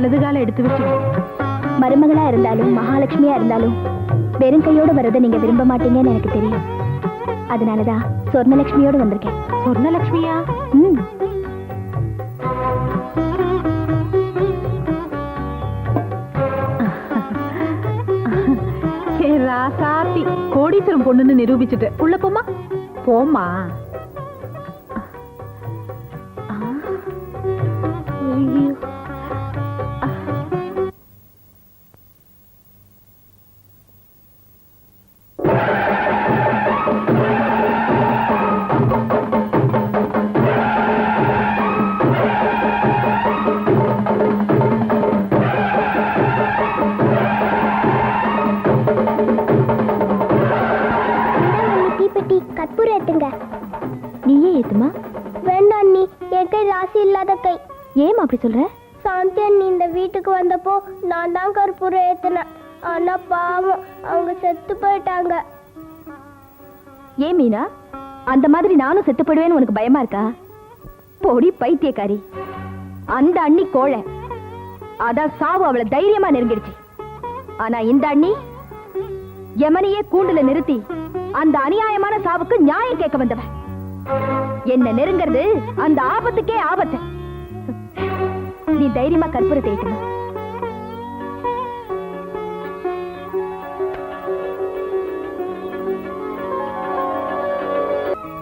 வலது கால எடுத்து வச்சு மருமகளா இருந்தாலும் மகாலட்சுமியா இருந்தாலும் வெறும் கையோட வரதை நீங்க விரும்ப மாட்டீங்கன்னு எனக்கு தெரியும். அதனாலதான் சொர்ணலட்சுமியோட வந்திருக்கேன். சொர்ணலட்சுமியா? ம். ராசாத்தி கோடீஸ்வரம் பொண்ணுன்னு நிரூபிச்சுட்டு. உள்ள போமா போமா சொல்ற? சாந்தி அண்ணி இந்த வீட்டுக்கு வந்தப்போ நான் தான் கற்பூரம் ஏத்துனேன். ஆனா பாவம் அவங்க செத்து போயிட்டாங்க. ஏன் மீனா அந்த மாதிரி நானும் செத்து உனக்கு பயமா இருக்கா? பொடி பைத்தியக்காரி. அந்த அண்ணி கோழை. அதான் சாவு அவளை தைரியமா நெருங்கிடுச்சு. ஆனா இந்த அண்ணி யமனையே கூண்டுல நிறுத்தி அந்த அநியாயமான சாவுக்கு நியாயம் கேட்க வந்தவன் என்ன நெருங்கிறது அந்த ஆபத்துக்கே ஆபத்து. நீ தைரியமா கற்பூரத்தை ஏற்றணும்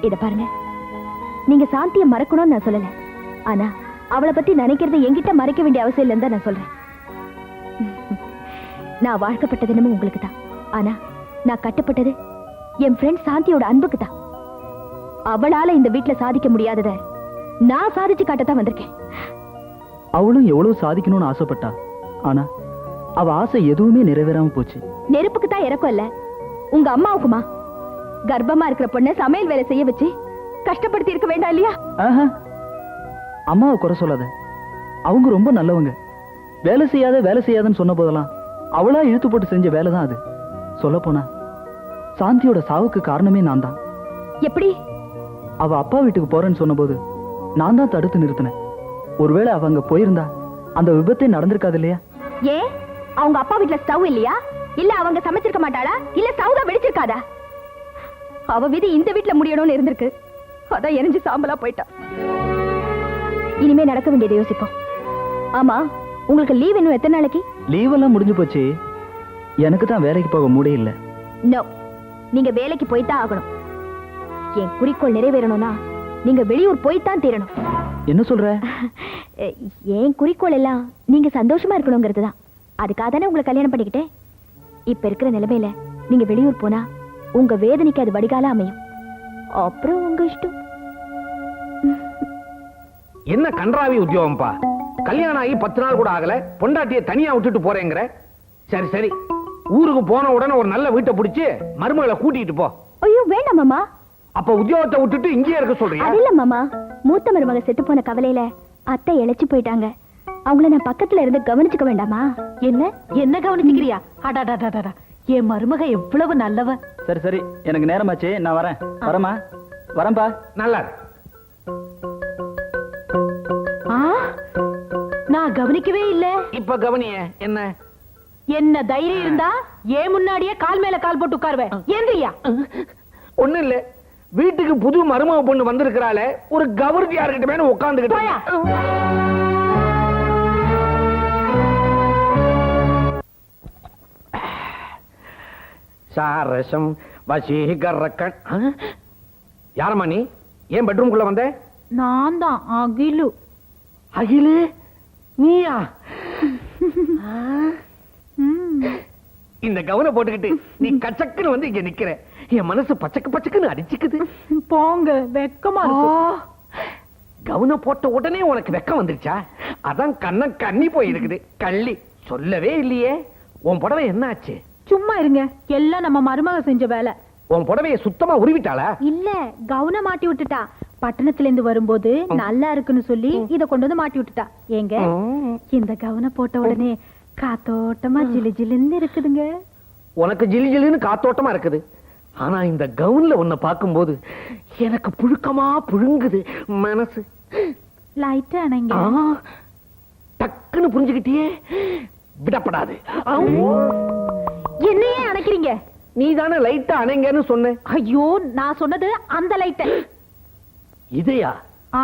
இத பாருங்க. நீங்க சாந்திய மறக்கணும்னு நான் சொல்லல. ஆனா அவளை பத்தி நினைக்கிறது என்கிட்ட மறைக்க வேண்டிய அவசியம் இல்லைன்னு தான் நான் சொல்றேன். நான் வாழ்க்கப்பட்ட என்னமோ உங்களுக்கு தான். ஆனா நான் கட்டுப்பட்டது என் ஃப்ரெண்ட் சாந்தியோட அன்புக்கு தான். அவளால இந்த வீட்ல சாதிக்க முடியாதத நான் சாதிச்சு காட்டத்தான் வந்திருக்கேன். அவளும் எவ்வளவு சாதிக்கணும்னு ஆசைப்பட்டா. ஆனா அவ ஆசை எதுவுமே நிறைவேறாம போச்சு. நெருப்புக்கு தான் இறக்கம் இல்ல. உங்க அம்மாவுக்குமா? கர்ப்பமா இருக்கிற பொண்ணை சமையல் வேலை செய்ய வச்சு கஷ்டப்படுத்தி இருக்க வேண்டாம் இல்லையா? ஆஹா. அம்மாவை குறை சொல்லாத. அவங்க ரொம்ப நல்லவங்க. வேலை செய்யாத வேலை செய்யாதன்னு சொன்ன போதெல்லாம் அவளா இழுத்து போட்டு செஞ்ச வேலை தான் அது. சொல்ல போனா சாந்தியோட சாவுக்கு காரணமே நான் தான் எப்படி? அவ அப்பா வீட்டுக்கு போறேன்னு சொன்னபோது நான் தான் தடுத்து நிறுத்தினேன். ஒருவேளை அவ அங்க போயிருந்தா அந்த விபத்தே நடந்திருக்காது இல்லையா? ஏன் அவங்க அப்பா வீட்ல ஸ்டவ் இல்லையா? இல்ல அவங்க சமைச்சிருக்க மாட்டாளா? இல்ல ஸ்டவ் தான் வெடிச்சிருக்காதா? அவ விதி இந்த வீட்ல முடியணும்னு இருந்திருக்கு. அதான் எரிஞ்சு சாம்பலா போயிட்டா. இனிமே நடக்க வேண்டியதை யோசிப்போம். ஆமா உங்களுக்கு லீவ் இன்னும் எத்தனை நாளைக்கு? லீவ் எல்லாம் முடிஞ்சு போச்சு. எனக்கு தான் வேலைக்கு போக முடியல நோ நீங்க வேலைக்கு போய்தான் ஆகணும். என் குறிக்கோள் நிறைவேறணும்னா நீங்க வெளியூர் போய்தான் தீரணும். என்ன சொல்ற? என் குறிக்கோள் எல்லாம் நீங்க சந்தோஷமா இருக்கணுங்கிறது தான். அதுக்காக தானே உங்களை கல்யாணம் பண்ணிக்கிட்டேன். இப்ப இருக்கிற நிலைமையில நீங்க வெளியூர் போனா உங்க வேதனைக்கு அது வடிகால அமையும். அப்புறம் உங்க இஷ்டம். என்ன கன்றாவி உத்தியோகம்ப்பா? கல்யாணம் ஆகி பத்து நாள் கூட ஆகல. பொண்டாட்டிய தனியா விட்டுட்டு போறேங்கிற. சரி சரி. ஊருக்கு போன உடனே ஒரு நல்ல வீட்டை பிடிச்சு மருமகளை கூட்டிட்டு போ. ஐயோ வேண்டாம் மாமா. அப்ப உத்தியோகத்தை விட்டுட்டு இங்கேயே இருக்க சொல்றியா? அது இல்ல மாமா. மூத்த மருமக செத்து போன கவலையில அத்தை இழைச்சு போயிட்டாங்க. அவங்கள நான் பக்கத்துல இருந்து கவனிச்சுக்க வேண்டாமா? என்ன? என்ன கவனிச்சுக்கிறியா? அடாடாடாடா என் மருமக எவ்வளவு நல்லவ. சரி சரி. எனக்கு நேரமாச்சு. நான் வரேன். வரமா வரேன்பா. நல்லா நான் கவனிக்கவே இல்ல. இப்ப கவனிய. என்ன? என்ன தைரியம் இருந்தா ஏன் முன்னாடியே கால் மேல கால் போட்டு உட்காருவேன் ஏந்திரியா? ஒண்ணு இல்ல. வீட்டுக்கு புது மருமக பொண்ணு வந்திருக்கிறாளே ஒரு கவர்ச்சி யாருக்கிட்ட. உட்காந்துக்கிட்டு சாரசம் வசீகர யாரம்மா நீ? ஏன் பெட்ரூம்குள்ள வந்த? நான் தான் அகிலு. அகிலு? நீயா. இந்த கவனை போட்டுக்கிட்டு நீ கச்சக்குன்னு வந்து இங்க நிக்கிற. என் மனசு பச்சக்கு பச்சக்குன்னு அடிச்சுக்குது. போங்க வெக்கமா இருக்கு. கவுன போட்ட உடனே உனக்கு வெக்கம் வந்துருச்சா? அதான் கண்ண கண்ணி போயிருக்குது. கள்ளி சொல்லவே இல்லையே. உன் புடவை என்ன ஆச்சு சும்மா இருங்க. எல்லாம் நம்ம மருமக செஞ்ச வேலை. உன் புடவைய சுத்தமா உருவிட்டாளா? இல்ல கவுன மாட்டி விட்டுட்டா. பட்டணத்துல இருந்து வரும்போது நல்லா இருக்குன்னு சொல்லி இத கொண்டு வந்து மாட்டி விட்டுட்டா. ஏங்க இந்த கவுன போட்ட உடனே காத்தோட்டமா ஜிலு ஜிலுன்னு இருக்குதுங்க. உனக்கு ஜிலி ஜிலின்னு காத்தோட்டமா இருக்குது. ஆனா இந்த கவுன்ல உன்னை பார்க்கும்போது எனக்கு புழுக்கமா புழுங்குது மனசு. லைட்டா அணைங்க. டக்குன்னு புரிஞ்சுக்கிட்டியே? விடப்படாது. என்னையே அணைக்கிறீங்க? நீ தானே லைட்டா அணைங்கன்னு சொன்ன. ஐயோ நான் சொன்னது அந்த லைட்ட இதையா? ஆ.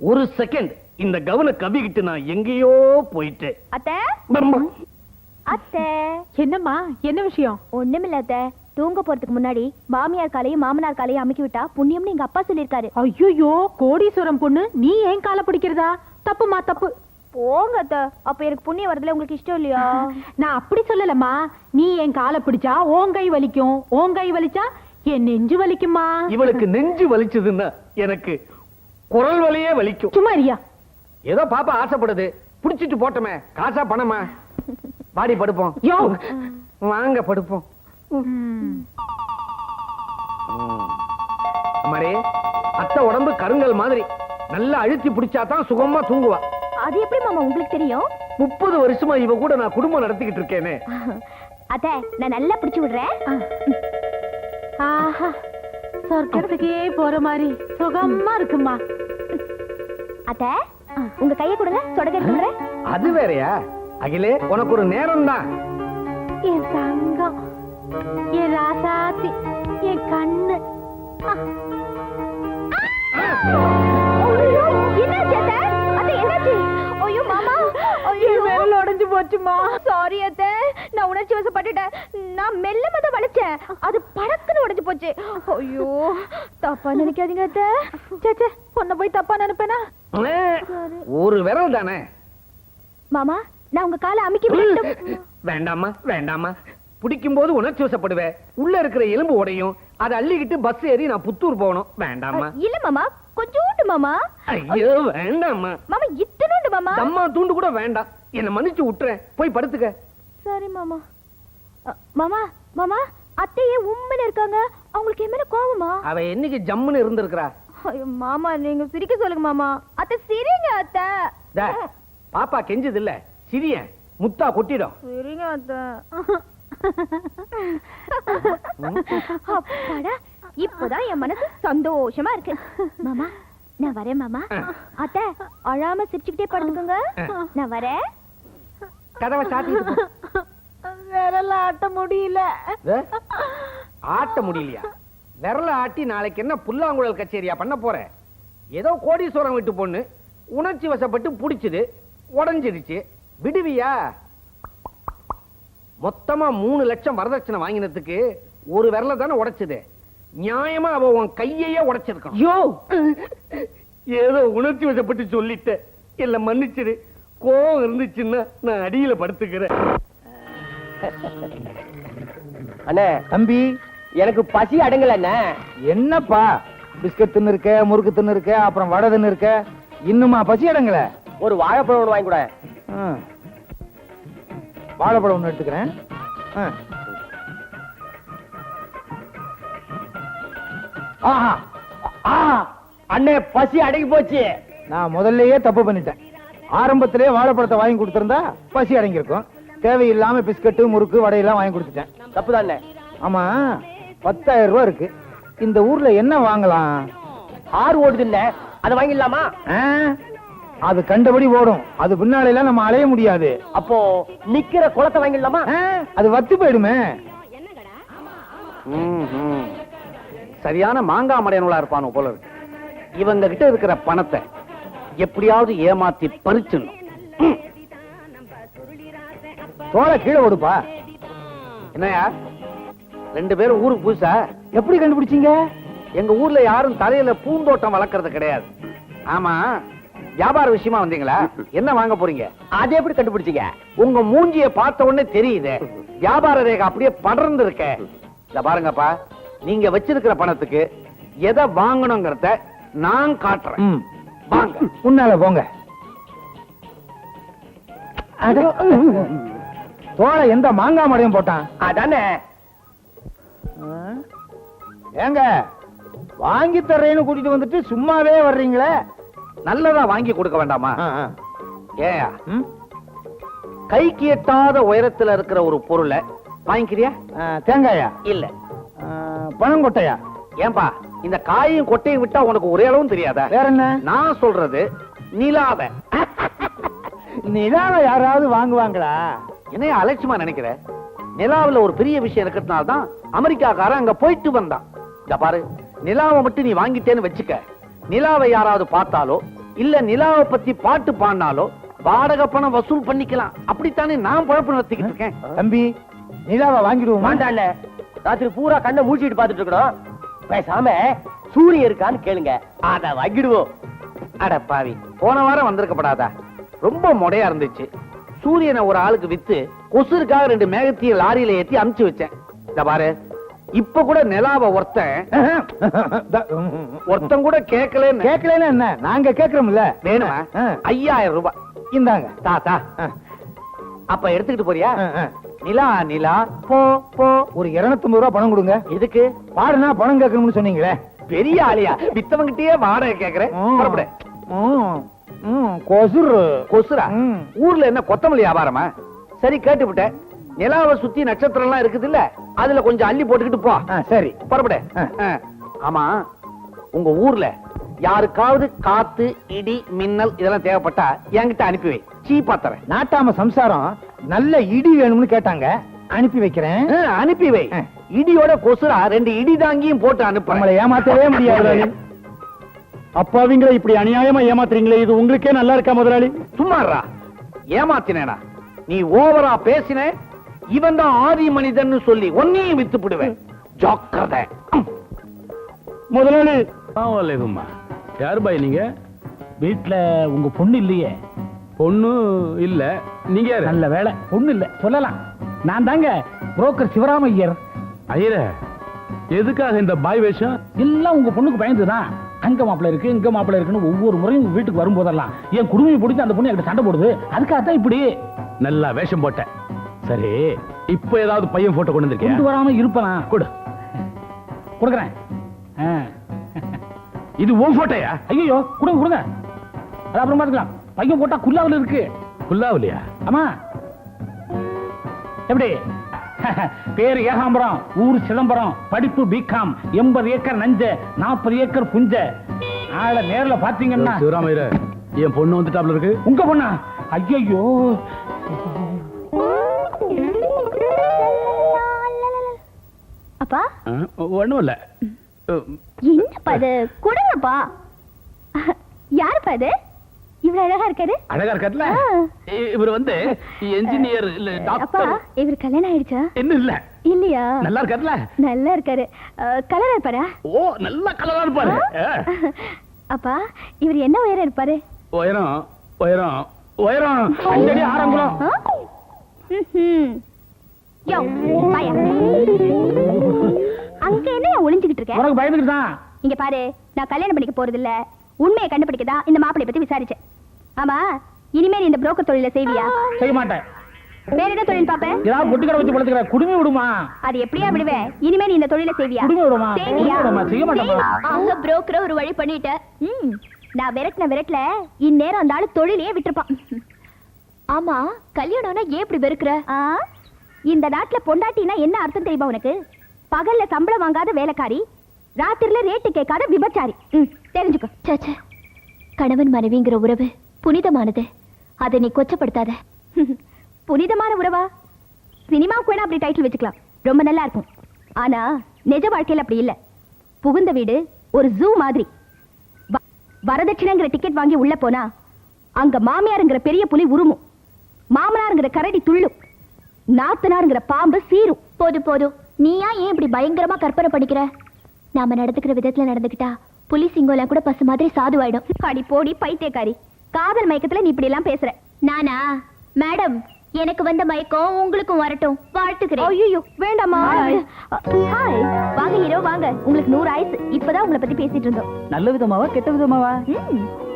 ஒரு செகண்ட் இந்த கவன கவிக்கிட்டு நான் எங்கேயோ போயிட்டேன். அத்தை. அத்தை. என்னம்மா என்ன விஷயம்? ஒண்ணுமில்ல அத்தை தூங்க போறதுக்கு முன்னாடி மாமியார் காலையும் மாமனார் காலையும் அமுக்கி விட்டா புண்ணியம்னு எங்க அப்பா சொல்லிருக்காரு ஐயோ கோடீஸ்வரம் பொண்ணு நீ ஏன் காலை பிடிக்கிறதா? தப்புமா தப்பு? போங்க அத்தை. அப்ப எனக்கு புண்ணியம் வரதுல உங்களுக்கு இஷ்டம் இல்லையா? நான் அப்படி சொல்லலம்மா. நீ என் காலை பிடிச்சா ஓன் கை வலிக்கும். ஓன் கை வலிச்சா என் நெஞ்சு வலிக்குமா இவளுக்கு நெஞ்சு வலிச்சதுன்னா எனக்கு குரல் வலியே வலிக்கும். சும்மா ஏதோ பாப்பா ஆசைப்படுது. புடிச்சிட்டு போட்டோமே. காசா பணமா? வாடி படுப்போம். யோ. வாங்க படுப்போம். ம். அம்மாடே அத்தை உடம்பு கருங்கல் மாதிரி. நல்லா அழுத்தி பிடிச்சா தான் சுகமா தூங்குவா. அது எப்படி மாமா உங்களுக்கு தெரியும்? முப்பது வருஷமா இவ கூட நான் குடும்பம் நடத்திக்கிட்டு இருக்கேனே. அத்தை நான் நல்லா பிடிச்சு விடுறேன். ஆஹா சொர்க்கத்துக்கே போற மாதிரி சுகமா இருக்குமா. அத்தை உங்க கையை கொடுங்க விடுறேன். அது வேறயா? அகிலே உனக்கு ஒரு நேரம் தான் என் தங்கம் என் ராசாத்தி என் கண்ணு. போச்சுமா? Sorry, அத்தை. நான் உணர்ச்சி வசப்பட்டுட்டேன். நான் மெல்லமா தான் வளைச்சேன். அது படக்குன்னு உடைஞ்சு போச்சு. ஐயோ, தப்பா நினைக்காதீங்க அத்தை. சே சே உன்னை போய் தப்பா நினைப்பேனா? ஒரு விரல் தானே? மாமா நான் உங்க காலை அமுக்கி விடட்டும். வேண்டாமா வேண்டாமா பிடிக்கும் போது உணர்ச்சி வசப்படுவேன் உள்ள இருக்கிற எலும்பு உடையும். அதை அள்ளிக்கிட்டு பஸ் ஏறி நான் புத்தூர் போகணும். வேண்டாமா இல்ல மாமா கொஞ்சோண்டு மாமா. ஐயோ வேண்டாமா மாமா இத்தனோண்டு மாமா. தம்மா தூண்டு கூட வேண்டாம். என்ன மன்னிச்சு விட்டுறேன். போய் படுத்துக்க. சரி மாமா. மாமா மாமா அத்தையே உண்மையில இருக்காங்க. அவங்களுக்கு என் மேல கோவமா? அவ என்னைக்கு ஜம்முன்னு இருந்திருக்கிறா? மாமா நீங்க சிரிக்க சொல்லுங்க மாமா. அத்தை சிரிங்க அத்தை. பாப்பா கெஞ்சது இல்ல. சிரியன் முத்தா கொட்டிடும். சிரிங்க அத்தை. அப்பாடா இப்போதான் என் மனசு சந்தோஷமா இருக்கு. மாமா நான் வரேன் மாமா. அத்தை அழாம சிரிச்சுக்கிட்டே படுத்துக்கோங்க. நான் வரேன். கதவை சாத்திட்டு போ. விரல ஆட்ட முடியல. ஆட்ட முடியலையா? விரல ஆட்டி நாளைக்கு என்ன புல்லாங்குழல் கச்சேரியா பண்ண போற? ஏதோ கோடீஸ்வரம் விட்டு பொண்ணு உணர்ச்சி வசப்பட்டு புடிச்சுது உடைஞ்சிருச்சு. விடுவியா? மொத்தமா மூணு லட்சம் வரதட்சணை வாங்கினதுக்கு ஒரு விரல தானே உடைச்சது. நியாயமா அவ உன் கையையே உடைச்சிருக்கணும் யோ! ஏதோ உணர்ச்சி வசப்பட்டு சொல்லிட்டேன். இல்ல மன்னிச்சிரு. கோவம் இருந்துச்சுன்னா நான் அடியில படுத்துக்கிறேன். அண்ணே தம்பி. எனக்கு பசி அடங்கல அண்ணே என்னப்பா? பிஸ்கட் தின்னு இருக்க முறுக்கு தின்னு இருக்க அப்புறம் வடை தின்னு இருக்க இன்னுமா பசி அடங்கல? ஒரு வாழைப்பழம் ஒன்று வாங்கி கூட. வாழைப்பழம் ஒன்று எடுத்துக்கிறேன். அண்ணே பசி அடங்கி போச்சு. நான் முதல்லயே தப்பு பண்ணிட்டேன். ஆரம்பத்திலே வாழைப்பழத்தை வாங்கி கொடுத்திருந்தா பசி அடங்கியிருக்கும். தேவையில்லாம பிஸ்கட்டு முறுக்கு வடையெல்லாம் வாங்கி கொடுத்துட்டேன். தப்புதான் அண்ணே ஆமா. பத்தாயிரம் ரூபாய் இருக்கு. இந்த ஊர்ல என்ன வாங்கலாம்? ஆறு ஓடுது இல்ல. அதை வாங்கிடலாமா? அது கண்டபடி ஓடும். அது பின்னால நம்ம அலைய முடியாது. அப்போ நிக்கிற குளத்தை வாங்கிடலாமா? அது வத்து போயிடுமே. சரியான மாங்காய் மடையனுளா இருப்பானோ போல இருக்கு. இவங்க கிட்ட இருக்கிற பணத்தை எப்படியாவது ஏமாத்தி பறிச்சிடணும். தோலை கீழே ஓடுப்பா என்னையா ரெண்டு பேரும் ஊருக்கு புதுசா? எப்படி கண்டுபிடிச்சீங்க? எங்க ஊர்ல யாரும் தலையில பூந்தோட்டம் வளர்க்கறது கிடையாது. ஆமா. வியாபார விஷயமா வந்தீங்களா? என்ன வாங்க போறீங்க? அதை எப்படி கண்டுபிடிச்சீங்க? உங்க மூஞ்சிய பார்த்த உடனே தெரியுது. வியாபார ரேகை அப்படியே படர்ந்து இருக்க. இத பாருங்கப்பா நீங்க வச்சிருக்கிற பணத்துக்கு எதை வாங்கணுங்கிறத நான் காட்டுறேன். வாங்க. முன்னால போங்க. அட. தோலை எந்த மாங்காய் மடையும் போட்டான். அதானே. ஏங்க வாங்கி தர்றேன்னு கூட்டிட்டு வந்துட்டு சும்மாவே வர்றீங்களே? நல்லதா வாங்கி கொடுக்க வேண்டாமா. ஏயா? கைக்கு எட்டாத உயரத்துல இருக்கிற ஒரு பொருளை வாங்கிக்கிறியா? தேங்காயா? இல்ல. ஆ, பனங்கொட்டையா ஏன்பா இந்த காயும் கொட்டையும் விட்டா உனக்கு ஒரே அளவும் தெரியாதா? வேற என்ன? நான் சொல்றது நிலாவ. நிலாவை யாராவது வாங்குவாங்களா? என்னைய அலட்சியமா நினைக்கிற? நிலாவுல ஒரு பெரிய விஷயம் இருக்கிறதுனால தான் அமெரிக்காக்காரன் அங்க போயிட்டு வந்தான். இத பாரு நிலாவை மட்டும் நீ வாங்கிட்டேன்னு வச்சுக்க. நிலாவை யாராவது பார்த்தாலோ இல்ல நிலாவை பத்தி பாட்டு பாடினாலோ வாடகை பணம் வசூல் பண்ணிக்கலாம். அப்படித்தானே நான் குழப்பம் நடத்திக்கிட்டு இருக்கேன். தம்பி நிலாவை வாங்கிடுவோம்? வேண்டாண்ணே ராத்திரி பூரா கண்ணை மூடிட்டு பாத்துட்டு இருக்கணும் பேசாம சூரியன் இருக்கான்னு கேளுங்க. அத வாங்கிடுவோம். அட பாவி போன வாரம் வந்திருக்கப்படாதா? ரொம்ப மொடையா இருந்துச்சு. சூரியனை ஒரு ஆளுக்கு வித்து கொசுருக்காக ரெண்டு மேகத்தையும் லாரியில ஏத்தி அமுச்சு வச்சேன். இத பாரு. இப்ப கூட நிலாவை ஒருத்தன். ஒருத்தன் கூட கேட்கலன்னு. கேட்கலன்னா என்ன? நாங்க கேக்குறோம்ல வேணுமா. ஐயாயிரம் ரூபாய். இந்தாங்க. தாத்தா. அப்ப எடுத்துக்கிட்டு போறியா. நிலா நிலா போ போ. ஒரு இருநூத்தம்பது ரூபா பணம் கொடுங்க. எதுக்கு? பாடுனா பணம் கேட்கணும்னு சொன்னீங்களே. பெரிய ஆளியா? வித்தவங்கிட்டயே வாடகை கேக்குறேன் கொசுரு கொசுரா. ஊர்ல என்ன கொத்தமல்லி வியாபாரமா? சரி கேட்டுவிட்டேன். நிலாவை சுத்தி நட்சத்திரம் எல்லாம் இருக்குது இல்ல அதுல கொஞ்சம் அள்ளி போட்டுக்கிட்டு போ. சரி. புறப்படு. ஆமா உங்க ஊர்ல யாருக்காவது காத்து இடி மின்னல் இதெல்லாம் தேவைப்பட்டா என்கிட்ட அனுப்பி வை. சீப்பா தரேன். நாட்டாம சம்சாரம் நல்ல இடி வேணும்னு கேட்டாங்க. அனுப்பி வைக்கிறேன். அனுப்பி வை. இடியோட கொசுரா ரெண்டு இடி தாங்கியும் போட்டு நம்மளை ஏமாத்தவே முடியாது. அப்பாவிங்களை இப்படி அநியாயமா ஏமாத்துறீங்களே இது உங்களுக்கே நல்லா இருக்கா முதலாளி? சும்மாறா ஏமாத்தினேனா? நீ ஓவரா பேசின இவன் தான் ஆதி மனிதன் சொல்லி ஒன்னையும் வித்து விடுவேன் ஜாக்கிரதை முதலாளி. அலைக்கும்மா யார் பாய் நீங்க? வீட்ல உங்க பொண்ணு இல்லையே. பொண்ணு இல்ல. நீங்க யாரு? நல்ல வேலை பொண்ணு இல்ல. சொல்லலாம். நான் தாங்க புரோக்கர் சிவராமையர். ஐயர எதுக்காக இந்த பாய் வேஷம்? எல்லாம் உங்க பொண்ணுக்கு பயந்துதான். அங்க மாப்பிளை இருக்கு இங்க மாப்பிளை இருக்குன்னு ஒவ்வொரு முறையும் உங்க வீட்டுக்கு வரும்போதெல்லாம் என் குடுமையை பிடிச்சி அந்த பொண்ணு என்கிட்ட சண்டை போடுது. அதுக்காகத்தான் இப்படி. நல்லா வேஷம் போட்ட. சரி இப்போ ஏதாவது பையன் போட்டோ கொண்டு கொண்டு வந்திருக்கியா வராம இருப்பனா? கொடு. கொடுக்குறேன். இது உன் போட்டோயா ஐயோ கொடுங்க கொடுங்க. அது அப்புறம் பாத்துக்கலாம் பையன் போட்டா குல்லாவில் இருக்கு. குல்லாவலியா? ஆமா. எப்படி? பேர் ஏகாம்பரம் ஊர் சிதம்பரம் படிப்பு பிகாம் எண்பது ஏக்கர் நஞ்ச நாற்பது ஏக்கர் புஞ்ச ஆள நேர்ல பாத்தீங்கன்னா சிவராமையர என் பொண்ணு வந்துட்டாப்ல இருக்கு. உங்க பொண்ணா? ஐயோ அப்பா? ஒண்ணும் இல்ல என்னப்பா இது? கொடுங்கப்பா. யாருப்பா இது? இவ்வளவு அழகா இருக்காரு. அழகா இருக்கார்ல. இவர் வந்து என்ஜினியர் இல்ல அப்பா டாக்டர் இவர் கல்யாணம் ஆயிடுச்சா? என்ன இல்ல. இல்லையா? நல்லா இருக்கார்ல? நல்லா இருக்காரு. கலரா இருப்பாரா? ஓ நல்ல கலரா இருப்பாரு. அப்பா இவர் என்ன உயரம் இருப்பாரு? உயரம் உயரம் உயரம். அஞ்சடி ஆரங்குளம் ஆ? ம்ஹும். யோ. அங்க என்ன ஒளிஞ்சுகிட்டு இருக்க? உனக்கு பயந்துக்கிட்டு தான். இங்க பாரு நான் கல்யாணம் பண்ணிக்க போறது இல்ல உண்மையை கண்டுபிடிக்கதா இந்த மாப்பிளை பத்தி விசாரிச்சேன். ஆமா இனிமே நீ இந்த புரோக்கர் தொழில செய்வியா? செய்ய மாட்டேன். வேற தொழில் ஏதாவது வச்சு படுத்துக்கிற குடுமி விடுமா? அது எப்படியா விடுவேன் இனிமே நீ இந்த தொழில செய்வியா? குடுமி விடுமா செய்வியா? செய்ய புரோக்கர் ஒரு வழி பண்ணிட்ட. ம், நான் விரட்டின விரட்டல இந்நேரம் அந்த ஆளு தொழிலையே விட்டுருப்பான். ஆமா கல்யாணம்னா ஏன் இப்படி வெறுக்கிற? இந்த நாட்டுல பொண்டாட்டினா என்ன அர்த்தம் தெரியுமா உனக்கு? பகல்ல சம்பளம் வாங்காத வேலைக்காரி ராத்திரில ரேட்டு கேட்காத விபச்சாரி. ம், தெரிஞ்சுக்கோ. சச்ச கணவன் மனைவிங்கிற உறவு புனிதமானது. அதை நீ கொச்சப்படுத்தாத. புனிதமான உறவா? சினிமாவுக்கு வேணா அப்படி டைட்டில் வச்சுக்கலாம். ரொம்ப நல்லா இருக்கும். ஆனா நிஜ வாழ்க்கையில அப்படி இல்ல. புகுந்த வீடு ஒரு ஜூ மாதிரி. வரதட்சணைங்கிற டிக்கெட் வாங்கி உள்ள போனா அங்க மாமியாருங்கிற பெரிய புலி உருமும் மாமனாருங்கிற கரடி துள்ளும். நாத்தனாருங்கிற பாம்பு சீரும். போது போதும் நீயா ஏன் இப்படி பயங்கரமா கற்பனை பண்ணிக்கிற? நாம நடந்துக்கிற விதத்துல நடந்துக்கிட்டா புலி சிங்கோலாம் கூட பசு மாதிரி சாதுவாயிடும். அடி போடி பைத்தியக்காரி. காதல் மயக்கத்துல நீ இப்படி எல்லாம் பேசுற. நானா? மேடம் எனக்கு வந்த மயக்கம் உங்களுக்கும் வரட்டும். வாழ்த்துக்கிறேன். ஐயோ வேண்டாமா ஹாய். வாங்க ஹீரோ வாங்க. உங்களுக்கு நூறு ஆயுசு. இப்பதான் உங்களை பத்தி பேசிட்டு இருந்தோம். நல்ல விதமாவா கெட்ட விதமாவா?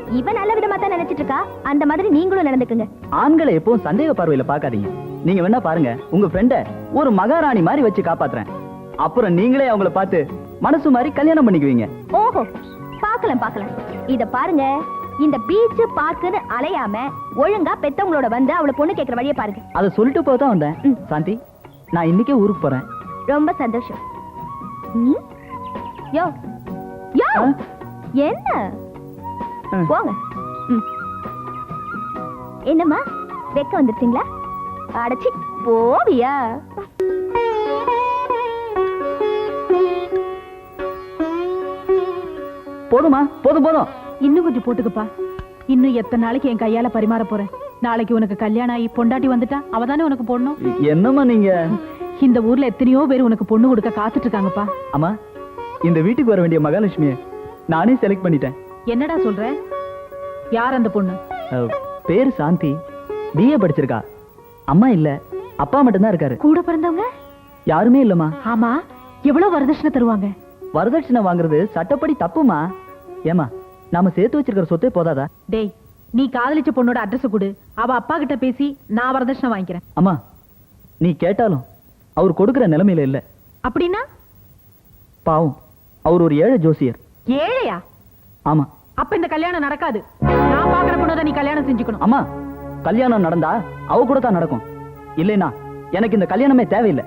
ம், இவ நல்ல விதமா தான் நினைச்சிட்டு இருக்கா? அந்த மாதிரி நீங்களும் நடந்துக்குங்க. ஆண்களை எப்பவும் சந்தேக பார்வையில பார்க்காதீங்க. நீங்க வேணா பாருங்க உங்க ஃப்ரெண்ட ஒரு மகாராணி மாதிரி வச்சு காப்பாத்துறேன். அப்புறம் நீங்களே அவங்கள பார்த்து மனசு மாதிரி கல்யாணம் பண்ணிக்குவீங்க. ஓஹோ பார்க்கலாம் பார்க்கலாம். இத பாருங்க இந்த பீச் பார்க்குன்னு அலையாம ஒழுங்கா பெத்தவங்களோட வந்து அவளை பொண்ணு கேக்குற வழியை பாருங்க. அதை சொல்லிட்டு போக தான் வந்தேன். சாந்தி நான் இன்னைக்கே ஊருக்கு போறேன். ரொம்ப சந்தோஷம்? யோ யோ? என்ன. போங்க என்னம்மா? வெக்க வந்துருச்சுங்களா? அடைச்சி போவியா? போதுமா போதும் போதும். இன்னும் கொஞ்சம் போட்டுக்கப்பா. இன்னும் எத்தனை நாளைக்கு என் கையால பரிமாற போறேன் நாளைக்கு உனக்கு கல்யாணம் ஆகி பொண்டாட்டி வந்துட்டா அவ தானே உனக்கு போடணும் என்னம்மா நீங்க? இந்த ஊர்ல எத்தனையோ பேர் உனக்கு பொண்ணு கொடுக்க காத்துட்டு இருக்காங்கப்பா. அம்மா இந்த வீட்டுக்கு வர வேண்டிய மகாலட்சுமிய நானே செலக்ட் பண்ணிட்டேன். என்னடா சொல்ற? யார் அந்த பொண்ணு? பேரு சாந்தி. பிஏ படிச்சிருக்கா. அம்மா இல்ல அப்பா மட்டும்தான் இருக்காரு. கூட பிறந்தவங்க? யாருமே இல்லம்மா. ஆமா எவ்வளவு வரதட்சணை தருவாங்க? வரதட்சணை வாங்குறது சட்டப்படி தப்புமா ஏமா நாம சேர்த்து வச்சிருக்கிற சொத்தே போதாதா? டேய் நீ காதலிச்ச பொண்ணோட அட்ரஸ் கொடு. அவ அப்பா கிட்ட பேசி நான் வரதட்சணை வாங்கிக்கிறேன். அம்மா நீ கேட்டாலும் அவர் கொடுக்கிற நிலைமையில இல்ல. அப்படின்னா? பாவம் அவர் ஒரு ஏழை ஜோசியர். ஏழையா? ஆமா. அப்ப இந்த கல்யாணம் நடக்காது. நான் பாக்குற பொண்ணதான் நீ கல்யாணம் செஞ்சுக்கணும். அம்மா கல்யாணம் நடந்தா அவ கூட தான் நடக்கும். இல்லைனா எனக்கு இந்த கல்யாணமே தேவையில்லை.